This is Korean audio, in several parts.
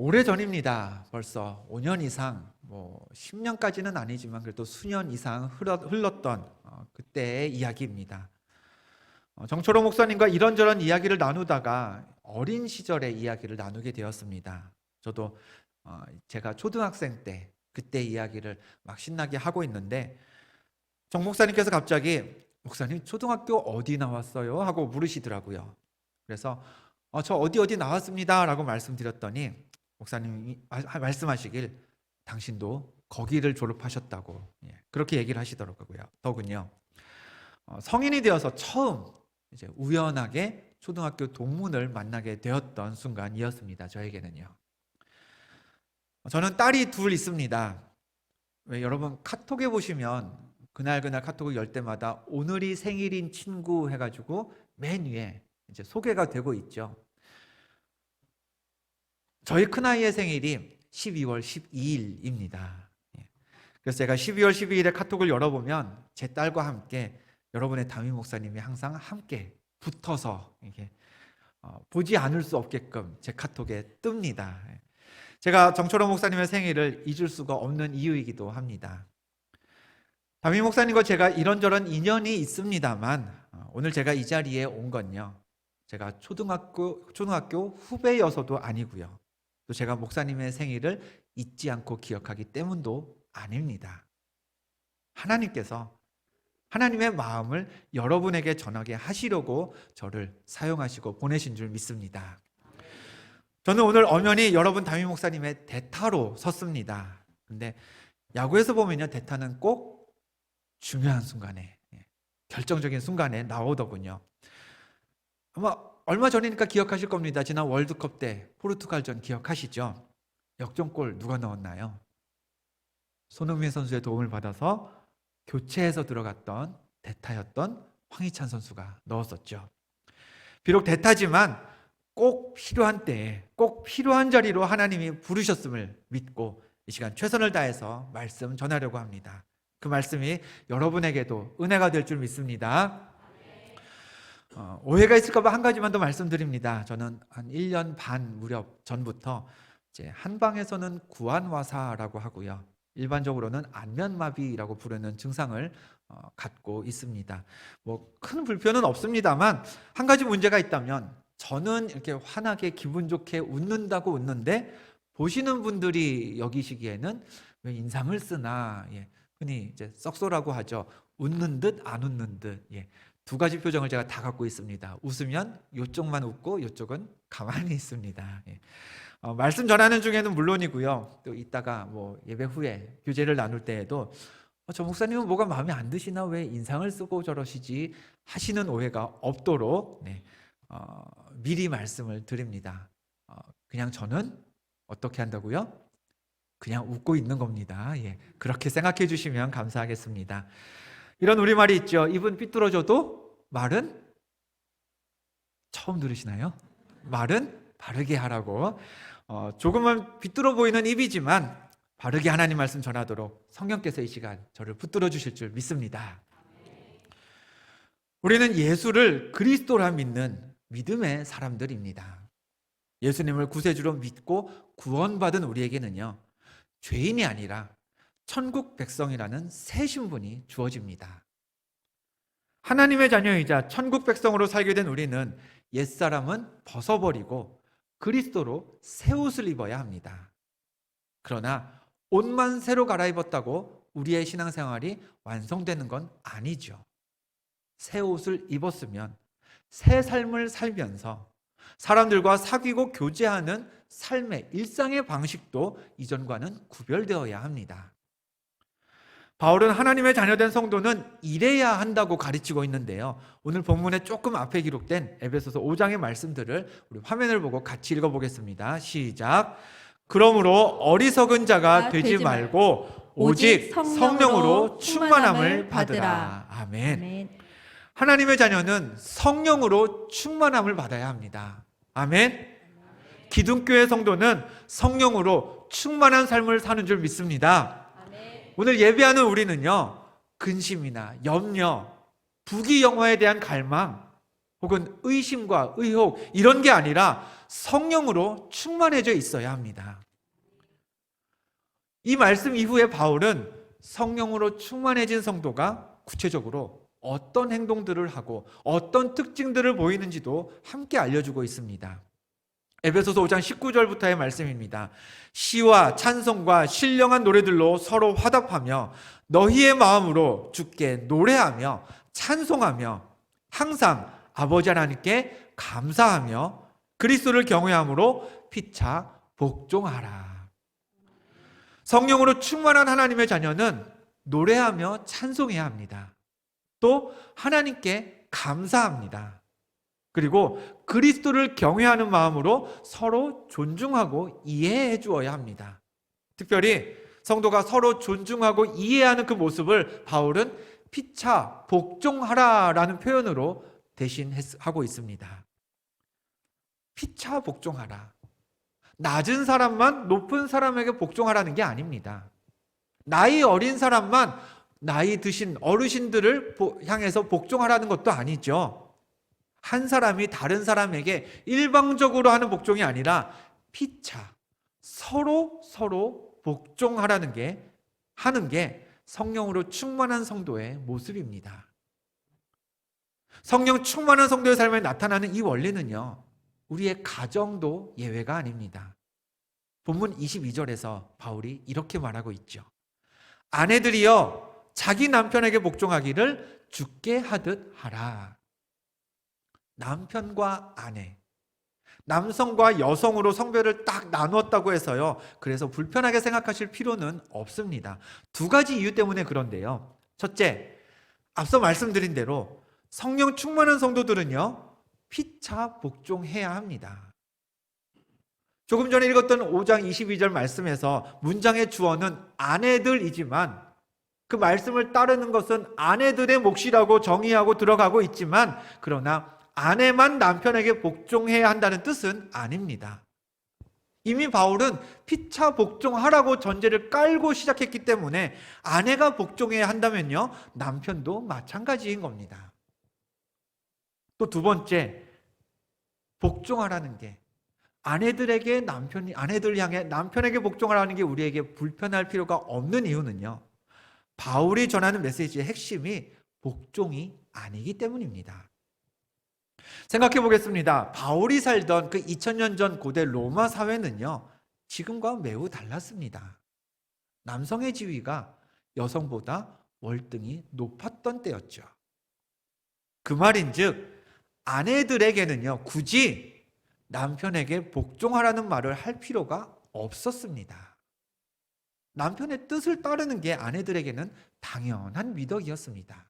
오래 전입니다. 벌써 5년 이상, 뭐 10년까지는 아니지만 그래도 수년 이상 흘렀, 흘렀던 어, 그때의 이야기입니다. 어, 정초롱 목사님과 이런저런 이야기를 나누다가 어린 시절의 이야기를 나누게 되었습니다. 저도 어, 제가 초등학생 때 그때 이야기를 막 신나게 하고 있는데 정 목사님께서 갑자기 목사님 초등학교 어디 나왔어요? 하고 물으시더라고요. 그래서 어, 저 어디 어디 나왔습니다라고 말씀드렸더니 목사님이 아- 말씀하시길 당신도 거기를 졸업하셨다고 예, 그렇게 얘기를 하시더라고요. 더군요. 어, 성인이 되어서 처음 이제 우연하게 초등학교 동문을 만나게 되었던 순간이었습니다. 저에게는요. 저는 딸이 둘 있습니다. 왜 여러분 카톡에 보시면 그날 그날 카톡을 열 때마다 오늘이 생일인 친구 해가지고 맨 위에 이제 소개가 되고 있죠. 저희 큰아이의 생일이 12월 12일입니다. 예. 그래서 제가 12월 12일에 카톡을 열어보면 제 딸과 함께 여러분의 담임 목사님이 항상 함께 붙어서 이게 어, 보지 않을 수 없게끔 제 카톡에 뜹니다. 예. 제가 정철호 목사님의 생일을 잊을 수가 없는 이유이기도 합니다. 담임 목사님과 제가 이런저런 인연이 있습니다만 어, 오늘 제가 이 자리에 온 건요. 제가 초등학교 초등학교 후배여서도 아니고요. 또 제가 목사님의 생일을 잊지 않고 기억하기 때문도 아닙니다. 하나님께서 하나님의 마음을 여러분에게 전하게 하시려고 저를 사용하시고 보내신 줄 믿습니다. 저는 오늘 엄연히 여러분 담임 목사님의 대타로 섰습니다. 근데 야구에서 보면요, 대타는 꼭 중요한 순간에, 예, 결정적인 순간에 나오더군요. 아마 얼마 전이니까 기억하실 겁니다. 지난 월드컵 때 포르투갈전 기억하시죠? 역전골 누가 넣었나요? 손흥민 선수의 도움을 받아서 교체해서 들어갔던 대타였던 황희찬 선수가 넣었었죠. 비록 대타지만 꼭 필요한 때에 꼭 필요한 자리로 하나님이 부르셨음을 믿고 이 시간 최선을 다해서 말씀 전하려고 합니다. 그 말씀이 여러분에게도 은혜가 될 줄 믿습니다. 어, 오해가 있을까봐 한 가지만 더 말씀드립니다. 저는 한 1년 반 무렵 전부터 이제 한방에서는 구안화사라고 하고요. 일반적으로는 안면마비라고 부르는 증상을 어, 갖고 있습니다. 뭐 큰 불편은 없습니다만 한 가지 문제가 있다면 저는 이렇게 환하게 기분 좋게 웃는다고 웃는데 보시는 분들이 여기시기에는 왜 인상을 쓰나 예, 흔히 이제 썩소라고 하죠. 웃는 듯 안 웃는 듯 예. 두 가지 표정을 제가 다 갖고 있습니다. 웃으면 이쪽만 웃고 이쪽은 가만히 있습니다. 예. 어, 말씀 전하는 중에는 물론이고요. 또 이따가 뭐 예배 후에 교제를 나눌 때에도 어, 저 목사님은 뭐가 마음에 안 드시나 왜 인상을 쓰고 저러시지 하시는 오해가 없도록 네, 어, 미리 말씀을 드립니다. 어, 그냥 저는 어떻게 한다고요? 그냥 웃고 있는 겁니다. 예, 그렇게 생각해 주시면 감사하겠습니다. 이런 우리말이 있죠. 입은 삐뚤어져도 말은 처음 들으시나요? 말은 바르게 하라고. 어, 조금은 비뚤어 보이는 입이지만 바르게 하나님 말씀 전하도록 성령께서 이 시간 저를 붙들어 주실 줄 믿습니다. 우리는 예수를 그리스도라 믿는 믿음의 사람들입니다. 예수님을 구세주로 믿고 구원받은 우리에게는요, 죄인이 아니라 천국 백성이라는 새 신분이 주어집니다. 하나님의 자녀이자 천국 백성으로 살게 된 우리는 옛사람은 벗어버리고 그리스도로 새 옷을 입어야 합니다. 그러나 옷만 새로 갈아입었다고 우리의 신앙생활이 완성되는 건 아니죠. 새 옷을 입었으면 새 삶을 살면서 사람들과 사귀고 교제하는 삶의 일상의 방식도 이전과는 구별되어야 합니다. 바울은 하나님의 자녀된 성도는 이래야 한다고 가르치고 있는데요. 오늘 본문에 조금 앞에 기록된 에베소서 5장의 말씀들을 우리 화면을 보고 같이 읽어보겠습니다. 시작. 그러므로 어리석은 자가 되지 되지 말고 오직 성령으로 충만함을 받으라. 아멘. 아멘. 하나님의 자녀는 성령으로 충만함을 받아야 합니다. 아멘. 기둥교회 성도는 성령으로 충만한 삶을 사는 줄 믿습니다. 오늘 예배하는 우리는요, 근심이나 염려, 부귀 영화에 대한 갈망, 혹은 의심과 의혹 이런 게 아니라 성령으로 충만해져 있어야 합니다. 이 말씀 이후에 바울은 성령으로 충만해진 성도가 구체적으로 어떤 행동들을 하고 어떤 특징들을 보이는지도 함께 알려주고 있습니다. 에베소서 5장 19절부터의 말씀입니다. 시와 찬송과 신령한 노래들로 서로 화답하며 너희의 마음으로 주께 노래하며 찬송하며 항상 아버지 하나님께 감사하며 그리스도를 경외함으로 피차 복종하라. 성령으로 충만한 하나님의 자녀는 노래하며 찬송해야 합니다. 또 하나님께 감사합니다. 그리고 그리스도를 경외하는 마음으로 서로 존중하고 이해해 주어야 합니다. 특별히 성도가 서로 존중하고 이해하는 그 모습을 바울은 피차 복종하라라는 표현으로 대신하고 있습니다. 피차 복종하라. 낮은 사람만 높은 사람에게 복종하라는 게 아닙니다. 나이 어린 사람만 나이 드신 어르신들을 향해서 복종하라는 것도 아니죠. 한 사람이 다른 사람에게 일방적으로 하는 복종이 아니라 피차 서로 서로 복종하라는 게 하는 게 성령으로 충만한 성도의 모습입니다. 성령 충만한 성도의 삶에 나타나는 이 원리는요. 우리의 가정도 예외가 아닙니다. 본문 22절에서 바울이 이렇게 말하고 있죠. 아내들이여 자기 남편에게 복종하기를 죽게 하듯 하라. 남편과 아내, 남성과 여성으로 성별을 딱 나누었다고 해서요. 그래서 불편하게 생각하실 필요는 없습니다. 두 가지 이유 때문에 그런데요. 첫째, 앞서 말씀드린 대로 성령 충만한 성도들은요. 피차 복종해야 합니다. 조금 전에 읽었던 5장 22절 말씀에서 문장의 주어는 아내들이지만 그 말씀을 따르는 것은 아내들의 몫이라고 정의하고 들어가고 있지만 그러나 아내만 남편에게 복종해야 한다는 뜻은 아닙니다. 이미 바울은 피차 복종하라고 전제를 깔고 시작했기 때문에 아내가 복종해야 한다면요, 남편도 마찬가지인 겁니다. 또 두 번째, 복종하라는 게 아내들에게 남편이, 아내들 향해 남편에게 복종하라는 게 우리에게 불편할 필요가 없는 이유는요, 바울이 전하는 메시지의 핵심이 복종이 아니기 때문입니다. 생각해 보겠습니다. 바울이 살던 그 2000년 전 고대 로마 사회는요, 지금과 매우 달랐습니다. 남성의 지위가 여성보다 월등히 높았던 때였죠. 그 말인 즉, 아내들에게는요, 굳이 남편에게 복종하라는 말을 할 필요가 없었습니다. 남편의 뜻을 따르는 게 아내들에게는 당연한 미덕이었습니다.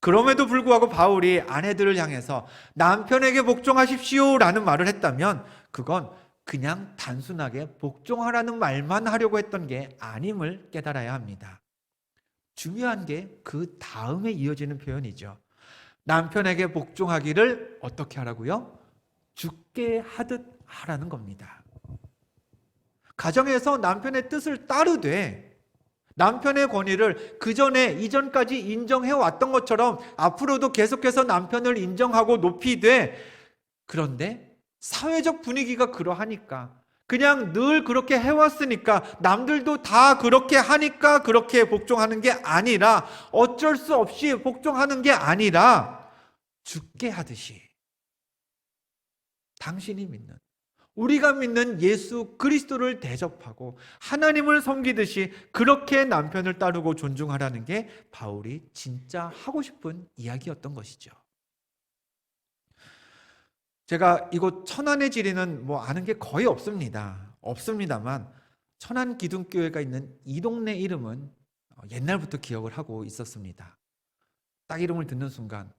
그럼에도 불구하고 바울이 아내들을 향해서 남편에게 복종하십시오 라는 말을 했다면 그건 그냥 단순하게 복종하라는 말만 하려고 했던 게 아님을 깨달아야 합니다. 중요한 게 그 다음에 이어지는 표현이죠. 남편에게 복종하기를 어떻게 하라고요? 죽게 하듯 하라는 겁니다. 가정에서 남편의 뜻을 따르되 남편의 권위를 그 전에 이전까지 인정해 왔던 것처럼 앞으로도 계속해서 남편을 인정하고 높이되 그런데 사회적 분위기가 그러하니까 그냥 늘 그렇게 해왔으니까 남들도 다 그렇게 하니까 그렇게 복종하는 게 아니라 어쩔 수 없이 복종하는 게 아니라 죽게 하듯이 당신이 믿는 우리가 믿는 예수 그리스도를 대접하고 하나님을 섬기듯이 그렇게 남편을 따르고 존중하라는 게 바울이 진짜 하고 싶은 이야기였던 것이죠. 제가 이곳 천안의 지리는 뭐 아는 게 거의 없습니다. 없습니다만 천안 기둥교회가 있는 이 동네 이름은 옛날부터 기억을 하고 있었습니다. 딱 이름을 듣는 순간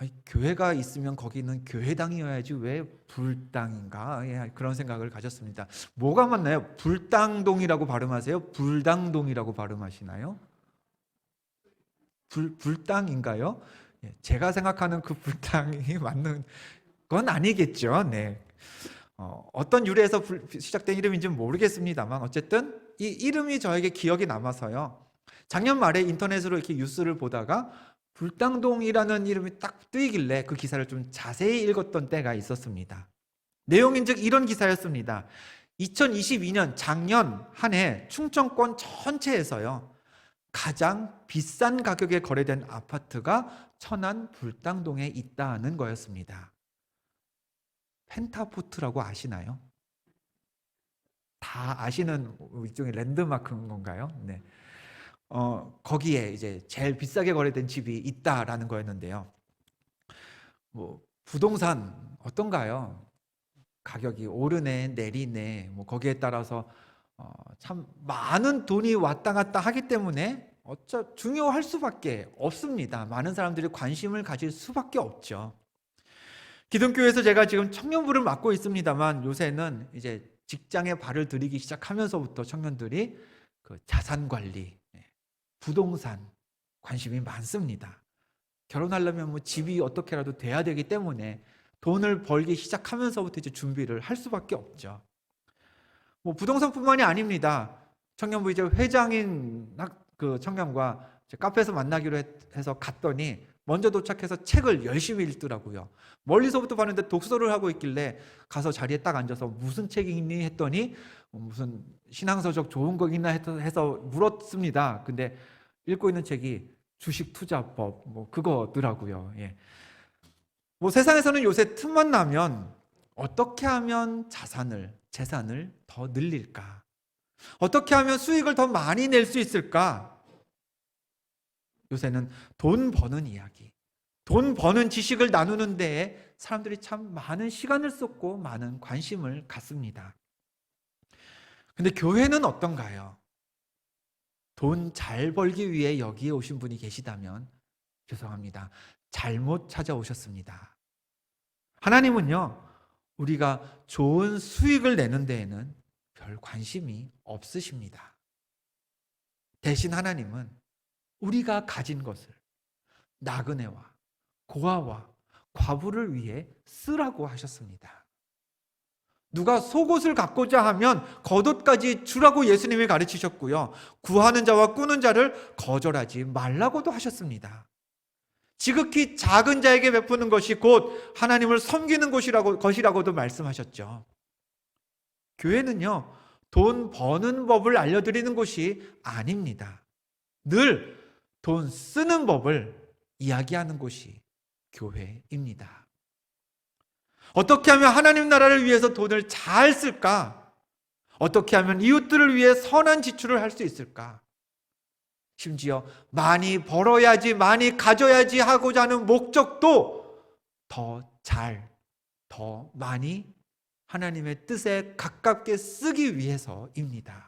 아니, 교회가 있으면 거기는 교회당이어야지 왜 불당인가 예, 그런 생각을 가졌습니다. 뭐가 맞나요? 불당동이라고 발음하세요? 불당동이라고 발음하시나요? 불 불당인가요? 예, 제가 생각하는 그 불당이 맞는 건 아니겠죠. 네. 어, 어떤 유래에서 불, 시작된 이름인지는 모르겠습니다만 어쨌든 이 이름이 저에게 기억이 남아서요. 작년 말에 인터넷으로 이렇게 뉴스를 보다가 불당동이라는 이름이 딱 뜨이길래 그 기사를 좀 자세히 읽었던 때가 있었습니다. 내용인즉 이런 기사였습니다. 2022년 작년 한 해 충청권 전체에서요. 가장 비싼 가격에 거래된 아파트가 천안 불당동에 있다는 거였습니다. 펜타포트라고 아시나요? 다 아시는 일종의 랜드마크인 건가요? 네. 어, 거기에 이제 제일 비싸게 거래된 집이 있다라는 거였는데요. 뭐 부동산 어떤가요? 가격이 오르네 내리네 뭐 거기에 따라서 어, 참 많은 돈이 왔다 갔다 하기 때문에 어쩌 중요할 수밖에 없습니다. 많은 사람들이 관심을 가질 수밖에 없죠. 기독교에서 제가 지금 청년부를 맡고 있습니다만 요새는 이제 직장에 발을 들이기 시작하면서부터 청년들이 그 자산 관리, 예, 부동산 관심이 많습니다. 결혼하려면 뭐 집이 어떻게라도 돼야 되기 때문에 돈을 벌기 시작하면서부터 이제 준비를 할 수밖에 없죠. 뭐 부동산뿐만이 아닙니다. 청년부 이제 회장인 학- 그 청년과 카페에서 만나기로 했- 해서 갔더니 먼저 도착해서 책을 열심히 읽더라고요. 멀리서부터 봤는데 독서를 하고 있길래 가서 자리에 딱 앉아서 무슨 책이 있니 했더니 뭐 무슨 신앙서적 좋은 거 있나 해서 물었습니다. 근데 읽고 있는 책이 주식 투자법 뭐 그거더라고요. 예. 뭐 세상에서는 요새 틈만 나면 어떻게 하면 자산을 재산을 더 늘릴까? 어떻게 하면 수익을 더 많이 낼 수 있을까? 요새는 돈 버는 이야기, 돈 버는 지식을 나누는 데에 사람들이 참 많은 시간을 쏟고 많은 관심을 갖습니다. 근데 교회는 어떤가요? 돈 잘 벌기 위해 여기에 오신 분이 계시다면 죄송합니다. 잘못 찾아오셨습니다. 하나님은요, 우리가 좋은 수익을 내는 데에는 별 관심이 없으십니다. 대신 하나님은 우리가 가진 것을 나그네와 고아와 과부를 위해 쓰라고 하셨습니다. 누가 속옷을 갖고자 하면 겉옷까지 주라고 예수님이 가르치셨고요. 구하는 자와 꾸는 자를 거절하지 말라고도 하셨습니다. 지극히 작은 자에게 베푸는 것이 곧 하나님을 섬기는 것이라고, 것이라고도 말씀하셨죠. 교회는요, 돈 버는 법을 알려드리는 곳이 아닙니다. 늘 돈 쓰는 법을 이야기하는 곳이 교회입니다. 어떻게 하면 하나님 나라를 위해서 돈을 잘 쓸까? 어떻게 하면 이웃들을 위해 선한 지출을 할 수 있을까? 심지어 많이 벌어야지, 많이 가져야지 하고자 하는 목적도 더 잘, 더 많이 하나님의 뜻에 가깝게 쓰기 위해서입니다.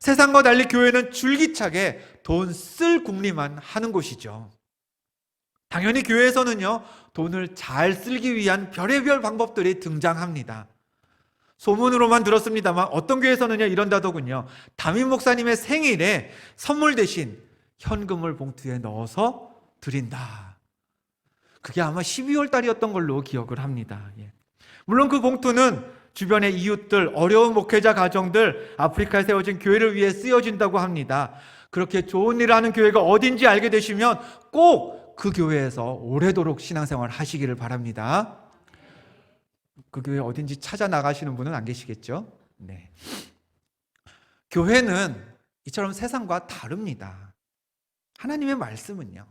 세상과 달리 교회는 줄기차게 돈 쓸 궁리만 하는 곳이죠. 당연히 교회에서는요, 돈을 잘 쓸기 위한 별의별 방법들이 등장합니다. 소문으로만 들었습니다만 어떤 교회에서는요 이런다더군요. 담임 목사님의 생일에 선물 대신 현금을 봉투에 넣어서 드린다. 그게 아마 12월 달이었던 걸로 기억을 합니다. 예. 물론 그 봉투는 주변의 이웃들, 어려운 목회자 가정들, 아프리카에 세워진 교회를 위해 쓰여진다고 합니다. 그렇게 좋은 일을 하는 교회가 어딘지 알게 되시면 꼭 그 교회에서 오래도록 신앙생활 하시기를 바랍니다. 그 교회 어딘지 찾아 나가시는 분은 안 계시겠죠? 네. 교회는 이처럼 세상과 다릅니다. 하나님의 말씀은요.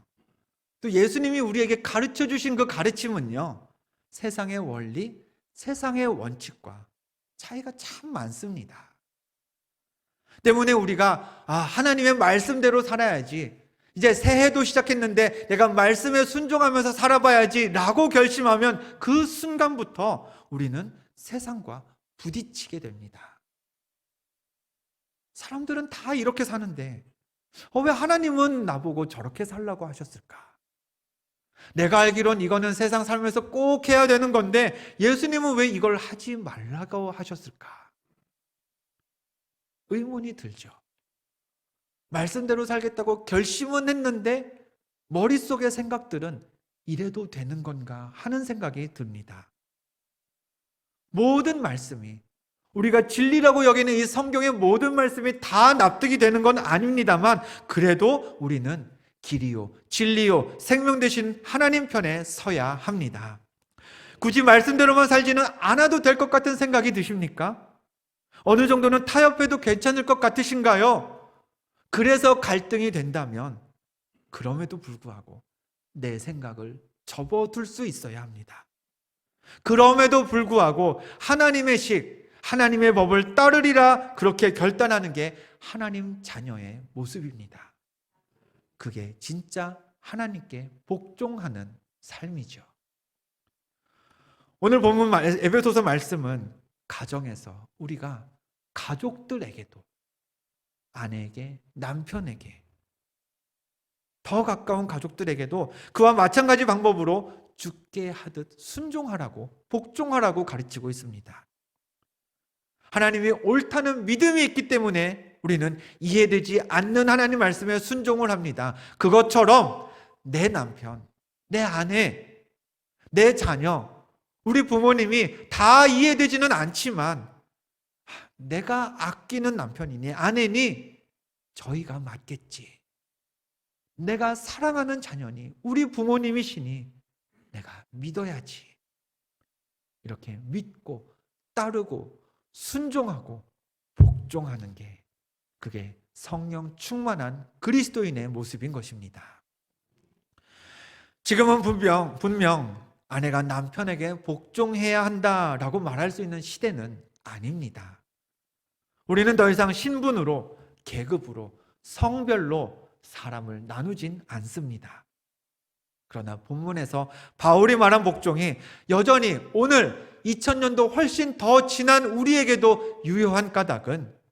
또 예수님이 우리에게 가르쳐 주신 그 가르침은요. 세상의 원리, 세상의 원칙과 차이가 참 많습니다. 때문에 우리가 아, 하나님의 말씀대로 살아야지. 이제 새해도 시작했는데 내가 말씀에 순종하면서 살아봐야지 라고 결심하면 그 순간부터 우리는 세상과 부딪히게 됩니다. 사람들은 다 이렇게 사는데 어, 왜 하나님은 나보고 저렇게 살라고 하셨을까? 내가 알기론 이거는 세상 살면서 꼭 해야 되는 건데 예수님은 왜 이걸 하지 말라고 하셨을까? 의문이 들죠. 말씀대로 살겠다고 결심은 했는데 머릿속의 생각들은 이래도 되는 건가 하는 생각이 듭니다. 모든 말씀이 우리가 진리라고 여기는 이 성경의 모든 말씀이 다 납득이 되는 건 아닙니다만 그래도 우리는 길이요, 진리요, 생명 되신 하나님 편에 서야 합니다. 굳이 말씀대로만 살지는 않아도 될 것 같은 생각이 드십니까? 어느 정도는 타협해도 괜찮을 것 같으신가요? 그래서 갈등이 된다면 그럼에도 불구하고 내 생각을 접어둘 수 있어야 합니다. 그럼에도 불구하고 하나님의 식, 하나님의 법을 따르리라 그렇게 결단하는 게 하나님 자녀의 모습입니다. 그게 진짜 하나님께 복종하는 삶이죠. 오늘 본문 말- 에베소서 말씀은 가정에서 우리가 가족들에게도 아내에게 남편에게 더 가까운 가족들에게도 그와 마찬가지 방법으로 죽게 하듯 순종하라고 복종하라고 가르치고 있습니다. 하나님이 옳다는 믿음이 있기 때문에 우리는 이해되지 않는 하나님 말씀에 순종을 합니다. 그것처럼 내 남편, 내 아내, 내 자녀, 우리 부모님이 다 이해되지는 않지만 내가 아끼는 남편이니 아내니 저희가 맞겠지. 내가 사랑하는 자녀니 우리 부모님이시니 내가 믿어야지. 이렇게 믿고 따르고 순종하고 복종하는 게 그게 성령 충만한 그리스도인의 모습인 것입니다. 지금은 분명 분명 아내가 남편에게 복종해야 한다라고 말할 수 있는 시대는 아닙니다. 우리는 더 이상 신분으로 계급으로 성별로 사람을 나누진 않습니다. 그러나 본문에서 바울이 말한 복종이 여전히 오늘 2000년도 훨씬 더 지난 우리에게도 유효한 까닭은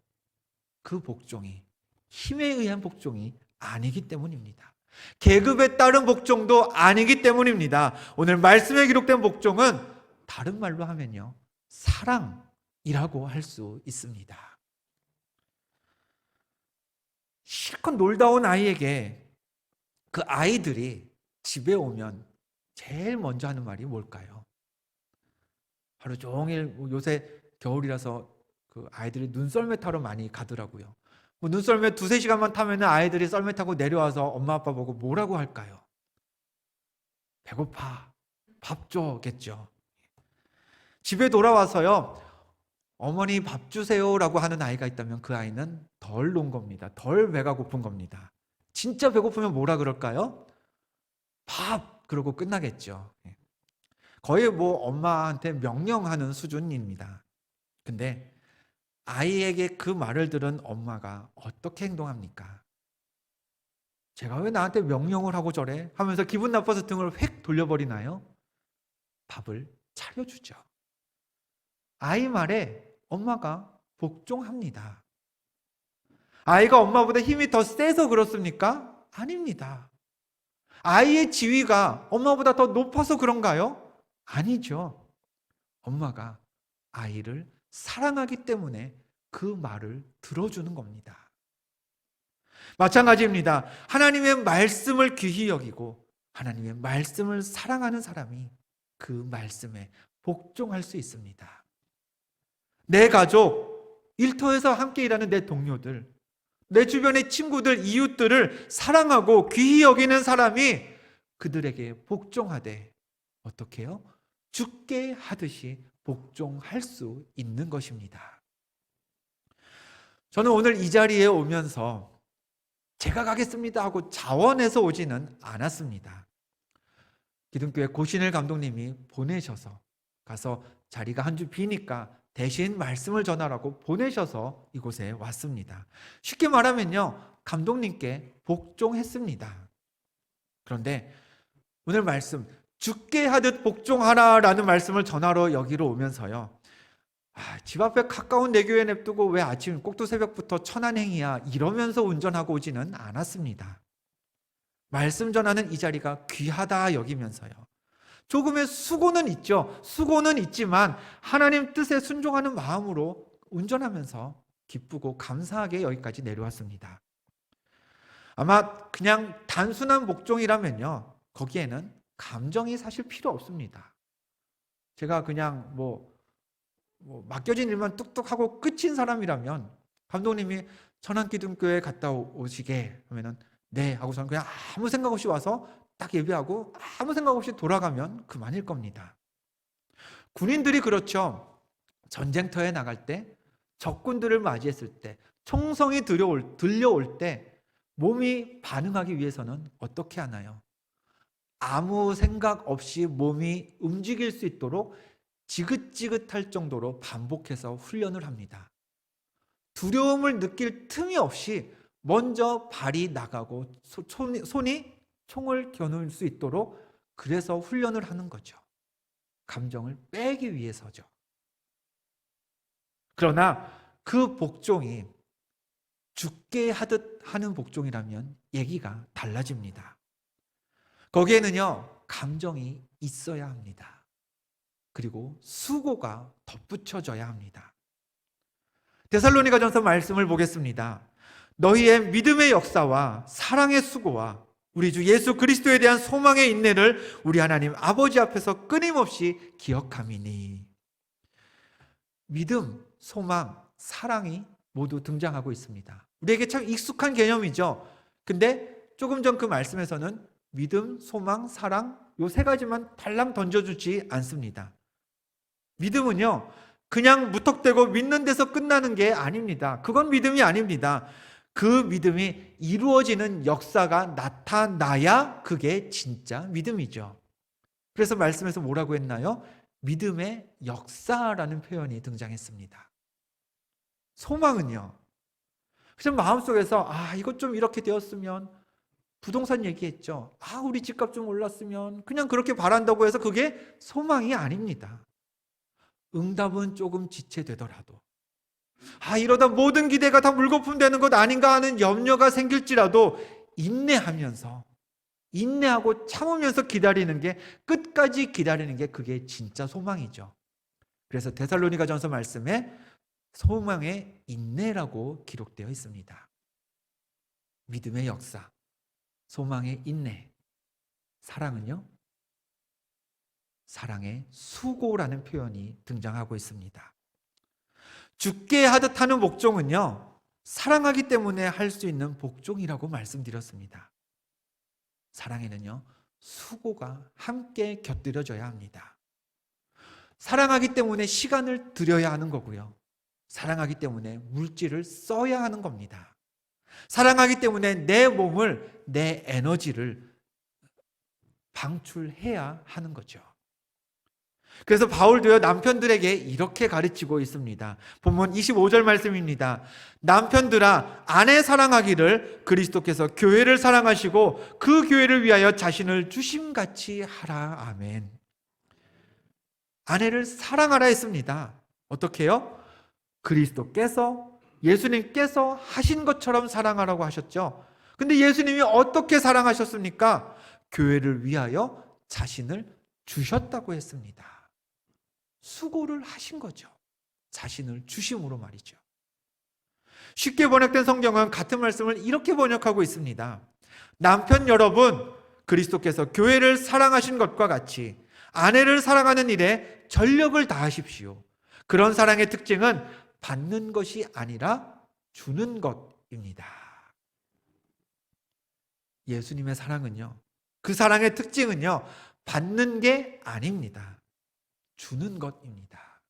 그 복종이 힘에 의한 복종이 아니기 때문입니다. 계급에 따른 복종도 아니기 때문입니다. 오늘 말씀에 기록된 복종은 다른 말로 하면요. 사랑이라고 할 수 있습니다. 실컷 놀다 온 아이에게 그 아이들이 집에 오면 제일 먼저 하는 말이 뭘까요? 하루 종일 뭐 요새 겨울이라서 그 아이들이 눈썰매 타러 많이 가더라고요. 뭐 눈썰매 두세 시간만 타면 아이들이 썰매 타고 내려와서 엄마 아빠 보고 뭐라고 할까요? 배고파. 밥 줘겠죠. 집에 돌아와서요. 어머니 밥 주세요라고 하는 아이가 있다면 그 아이는 덜 논 겁니다. 덜 배가 고픈 겁니다. 진짜 배고프면 뭐라 그럴까요? 밥 그러고 끝나겠죠. 예. 거의 뭐 엄마한테 명령하는 수준입니다. 근데 아이에게 그 말을 들은 엄마가 어떻게 행동합니까? 제가 왜 나한테 명령을 하고 저래? 하면서 기분 나빠서 등을 획 돌려버리나요? 밥을 차려주죠. 아이 말에 엄마가 복종합니다. 아이가 엄마보다 힘이 더 세서 그렇습니까? 아닙니다. 아이의 지위가 엄마보다 더 높아서 그런가요? 아니죠. 엄마가 아이를 사랑하기 때문에 그 말을 들어주는 겁니다. 마찬가지입니다. 하나님의 말씀을 귀히 여기고 하나님의 말씀을 사랑하는 사람이 그 말씀에 복종할 수 있습니다. 내 가족, 일터에서 함께 일하는 내 동료들, 내 주변의 친구들, 이웃들을 사랑하고 귀히 여기는 사람이 그들에게 복종하되 어떻게 해요? 죽게 하듯이 복종할 수 있는 것입니다. 저는 오늘 이 자리에 오면서 제가 가겠습니다 하고 자원해서 오지는 않았습니다. 기둥교회 고신일 감독님이 보내셔서 가서 자리가 한 주 비니까 대신 말씀을 전하라고 보내셔서 이곳에 왔습니다. 쉽게 말하면요, 감독님께 복종했습니다. 그런데 오늘 말씀, 죽게 하듯 복종하라라는 말씀을 전하러 여기로 오면서요. 아, 집 앞에 가까운 내 교회 냅두고 왜 아침 꼭두 새벽부터 천안행이야 이러면서 운전하고 오지는 않았습니다. 말씀 전하는 이 자리가 귀하다 여기면서요. 조금의 수고는 있죠. 수고는 있지만 하나님 뜻에 순종하는 마음으로 운전하면서 기쁘고 감사하게 여기까지 내려왔습니다. 아마 그냥 단순한 복종이라면요. 거기에는 감정이 사실 필요 없습니다. 제가 그냥 뭐, 뭐 맡겨진 일만 뚝뚝 하고 끝인 사람이라면 감독님이 천안기둥교회 갔다 오시게 하면은 네 하고서는 그냥 아무 생각 없이 와서 딱 예배하고 아무 생각 없이 돌아가면 그만일 겁니다. 군인들이 그렇죠. 전쟁터에 나갈 때 적군들을 맞이했을 때 총성이 들려올, 들려올 때 몸이 반응하기 위해서는 어떻게 하나요? 아무 생각 없이 몸이 움직일 수 있도록 지긋지긋할 정도로 반복해서 훈련을 합니다. 두려움을 느낄 틈이 없이 먼저 발이 나가고 소- 손이, 손이 총을 겨눌 수 있도록 그래서 훈련을 하는 거죠. 감정을 빼기 위해서죠. 그러나 그 복종이 죽게 하듯 하는 복종이라면 얘기가 달라집니다. 거기에는요, 감정이 있어야 합니다. 그리고 수고가 덧붙여져야 합니다. 데살로니가 전서 말씀을 보겠습니다. 너희의 믿음의 역사와 사랑의 수고와 우리 주 예수 그리스도에 대한 소망의 인내를 우리 하나님 아버지 앞에서 끊임없이 기억함이니. 믿음, 소망, 사랑이 모두 등장하고 있습니다. 우리에게 참 익숙한 개념이죠. 근데 조금 전 그 말씀에서는 믿음, 소망, 사랑 요 세 가지만 달랑 던져주지 않습니다. 믿음은요, 그냥 무턱대고 믿는 데서 끝나는 게 아닙니다. 그건 믿음이 아닙니다. 그 믿음이 이루어지는 역사가 나타나야 그게 진짜 믿음이죠. 그래서 말씀에서 뭐라고 했나요? 믿음의 역사라는 표현이 등장했습니다. 소망은요. 그냥 마음속에서 아, 이것 좀 이렇게 되었으면 부동산 얘기했죠. 아, 우리 집값 좀 올랐으면 그냥 그렇게 바란다고 해서 그게 소망이 아닙니다. 응답은 조금 지체되더라도 아, 이러다 모든 기대가 다 물거품 되는 것 아닌가 하는 염려가 생길지라도 인내하면서 인내하고 참으면서 기다리는 게 끝까지 기다리는 게 그게 진짜 소망이죠. 그래서 데살로니가 전서 말씀에 소망의 인내라고 기록되어 있습니다. 믿음의 역사, 소망의 인내, 사랑은요? 사랑의 수고라는 표현이 등장하고 있습니다. 죽게 하듯 하는 복종은요, 사랑하기 때문에 할 수 있는 복종이라고 말씀드렸습니다. 사랑에는요, 수고가 함께 곁들여져야 합니다. 사랑하기 때문에 시간을 들여야 하는 거고요. 사랑하기 때문에 물질을 써야 하는 겁니다. 사랑하기 때문에 내 몸을, 내 에너지를 방출해야 하는 거죠. 그래서 바울도요, 남편들에게 이렇게 가르치고 있습니다. 본문 25절 말씀입니다. 남편들아, 아내 사랑하기를 그리스도께서 교회를 사랑하시고 그 교회를 위하여 자신을 주심같이 하라. 아멘. 아내를 사랑하라 했습니다. 어떻게요? 그리스도께서 예수님께서 하신 것처럼 사랑하라고 하셨죠. 근데 예수님이 어떻게 사랑하셨습니까? 교회를 위하여 자신을 주셨다고 했습니다. 수고를 하신 거죠. 자신을 주심으로 말이죠. 쉽게 번역된 성경은 같은 말씀을 이렇게 번역하고 있습니다. 남편 여러분, 그리스도께서 교회를 사랑하신 것과 같이 아내를 사랑하는 일에 전력을 다하십시오. 그런 사랑의 특징은 받는 것이 아니라 주는 것입니다. 예수님의 사랑은요, 그 사랑의 특징은요, 받는 게 아닙니다. 주는 것입니다.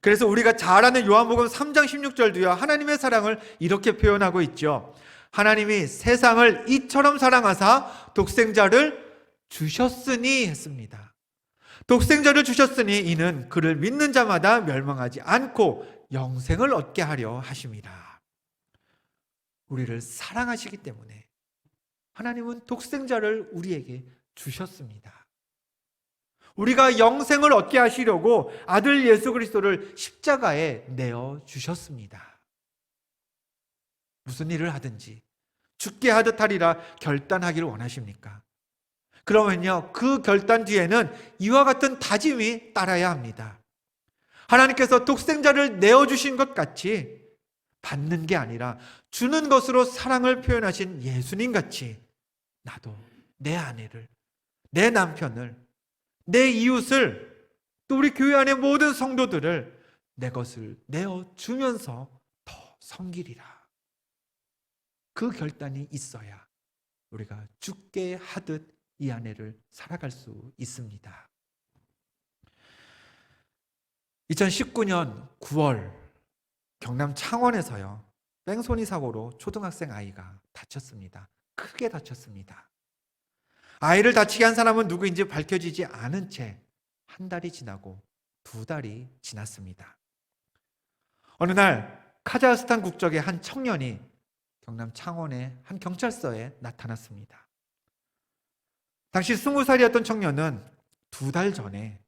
그래서 우리가 잘 아는 요한복음 3장 16절도요. 하나님의 사랑을 이렇게 표현하고 있죠. 하나님이 세상을 이처럼 사랑하사 독생자를 주셨으니 했습니다. 독생자를 주셨으니 이는 그를 믿는 자마다 멸망하지 않고 영생을 얻게 하려 하심이라. 우리를 사랑하시기 때문에 하나님은 독생자를 우리에게 주셨습니다. 우리가 영생을 얻게 하시려고 아들 예수 그리스도를 십자가에 내어 주셨습니다. 무슨 일을 하든지 죽게 하듯 하리라 결단하기를 원하십니까? 그러면요, 그 결단 뒤에는 이와 같은 다짐이 따라야 합니다. 하나님께서 독생자를 내어주신 것 같이 받는 게 아니라 주는 것으로 사랑을 표현하신 예수님 같이 나도 내 아내를, 내 남편을, 내 이웃을, 또 우리 교회 안의 모든 성도들을 내 것을 내어주면서 더 섬기리라. 그 결단이 있어야 우리가 죽게 하듯 이 아내를 살아갈 수 있습니다. 2019년 9월 경남 창원에서요. 뺑소니 사고로 초등학생 아이가 다쳤습니다. 크게 다쳤습니다. 아이를 다치게 한 사람은 누구인지 밝혀지지 않은 채 한 달이 지나고 두 달이 지났습니다. 어느 날 카자흐스탄 국적의 한 청년이 경남 창원의 한 경찰서에 나타났습니다. 당시 스무 살이었던 청년은 두 달 전에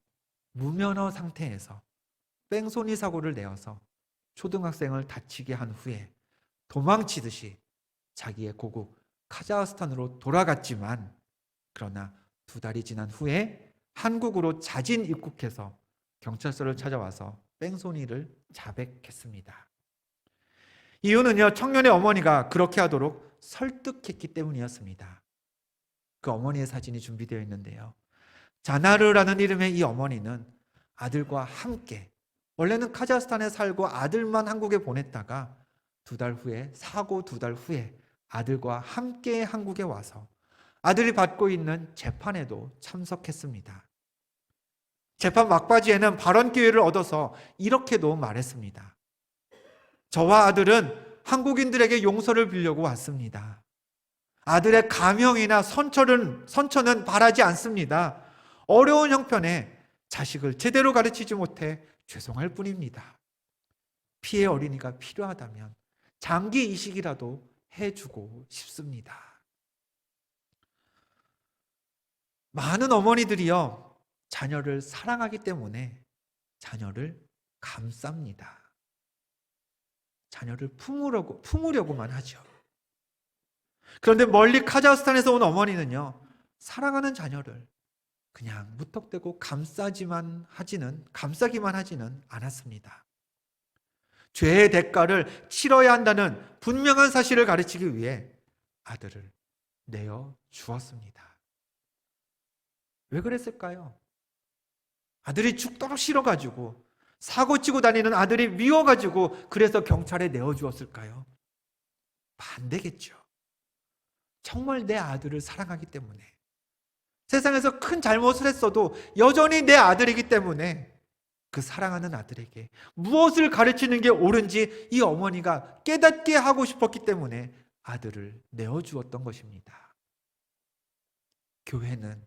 무면허 상태에서 뺑소니 사고를 내어서 초등학생을 다치게 한 후에 도망치듯이 자기의 고국 카자흐스탄으로 돌아갔지만 그러나 두 달이 지난 후에 한국으로 자진 입국해서 경찰서를 찾아와서 뺑소니를 자백했습니다. 이유는요, 청년의 어머니가 그렇게 하도록 설득했기 때문이었습니다. 그 어머니의 사진이 준비되어 있는데요. 자나르라는 이름의 이 어머니는 아들과 함께 원래는 카자흐스탄에 살고 아들만 한국에 보냈다가 두 달 후에 사고 두 달 후에 아들과 함께 한국에 와서 아들이 받고 있는 재판에도 참석했습니다. 재판 막바지에는 발언 기회를 얻어서 이렇게도 말했습니다. 저와 아들은 한국인들에게 용서를 빌려고 왔습니다. 아들의 가명이나 선처는, 선처는 바라지 않습니다. 어려운 형편에 자식을 제대로 가르치지 못해 죄송할 뿐입니다. 피해 어린이가 필요하다면 장기 이식이라도 해주고 싶습니다. 많은 어머니들이요, 자녀를 사랑하기 때문에 자녀를 감쌉니다. 자녀를 품으려고, 품으려고만 하죠. 그런데 멀리 카자흐스탄에서 온 어머니는요, 사랑하는 자녀를 그냥 무턱대고 감싸지만 하지는, 감싸기만 하지는 않았습니다. 죄의 대가를 치러야 한다는 분명한 사실을 가르치기 위해 아들을 내어 주었습니다. 왜 그랬을까요? 아들이 죽도록 싫어가지고 사고 치고 다니는 아들이 미워가지고 그래서 경찰에 내어 주었을까요? 반대겠죠. 정말 내 아들을 사랑하기 때문에 세상에서 큰 잘못을 했어도 여전히 내 아들이기 때문에 그 사랑하는 아들에게 무엇을 가르치는 게 옳은지 이 어머니가 깨닫게 하고 싶었기 때문에 아들을 내어주었던 것입니다. 교회는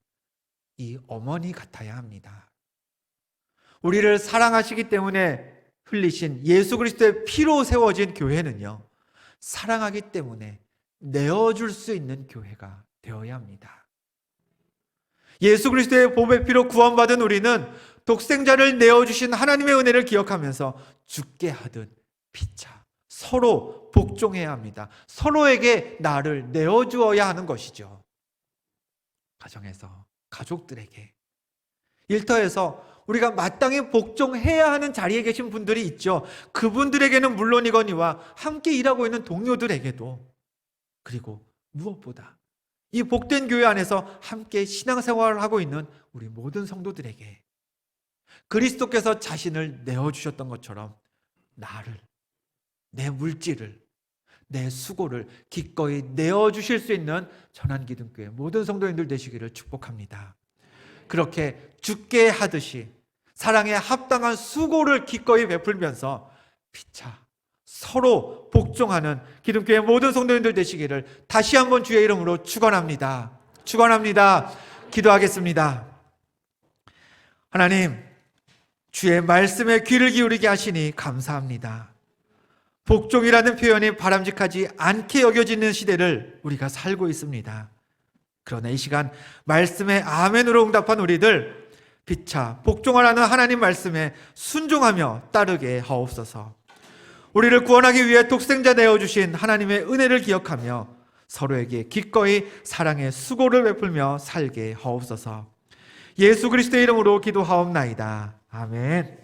이 어머니 같아야 합니다. 우리를 사랑하시기 때문에 흘리신 예수 그리스도의 피로 세워진 교회는요, 사랑하기 때문에 내어줄 수 있는 교회가 되어야 합니다. 예수 그리스도의 보배 피로 구원받은 우리는 독생자를 내어주신 하나님의 은혜를 기억하면서 죽게 하듯 피차 서로 복종해야 합니다. 서로에게 나를 내어주어야 하는 것이죠. 가정에서, 가족들에게. 일터에서 우리가 마땅히 복종해야 하는 자리에 계신 분들이 있죠. 그분들에게는 물론이거니와 함께 일하고 있는 동료들에게도 그리고 무엇보다 이 복된 교회 안에서 함께 신앙생활을 하고 있는 우리 모든 성도들에게 그리스도께서 자신을 내어주셨던 것처럼 나를, 내 물질을, 내 수고를 기꺼이 내어주실 수 있는 전환기둥교회 모든 성도인들 되시기를 축복합니다. 그렇게 죽게 하듯이 사랑에 합당한 수고를 기꺼이 베풀면서 피차 서로 복종하는 기독교의 모든 성도님들 되시기를 다시 한번 주의 이름으로 축원합니다. 축원합니다. 기도하겠습니다. 하나님, 주의 말씀에 귀를 기울이게 하시니 감사합니다. 복종이라는 표현이 바람직하지 않게 여겨지는 시대를 우리가 살고 있습니다. 그러나 이 시간 말씀에 아멘으로 응답한 우리들 피차 복종하라는 하나님 말씀에 순종하며 따르게 하옵소서. 우리를 구원하기 위해 독생자 내어 주신 하나님의 은혜를 기억하며 서로에게 기꺼이 사랑의 수고를 베풀며 살게 하옵소서. 예수 그리스도의 이름으로 기도하옵나이다. 아멘.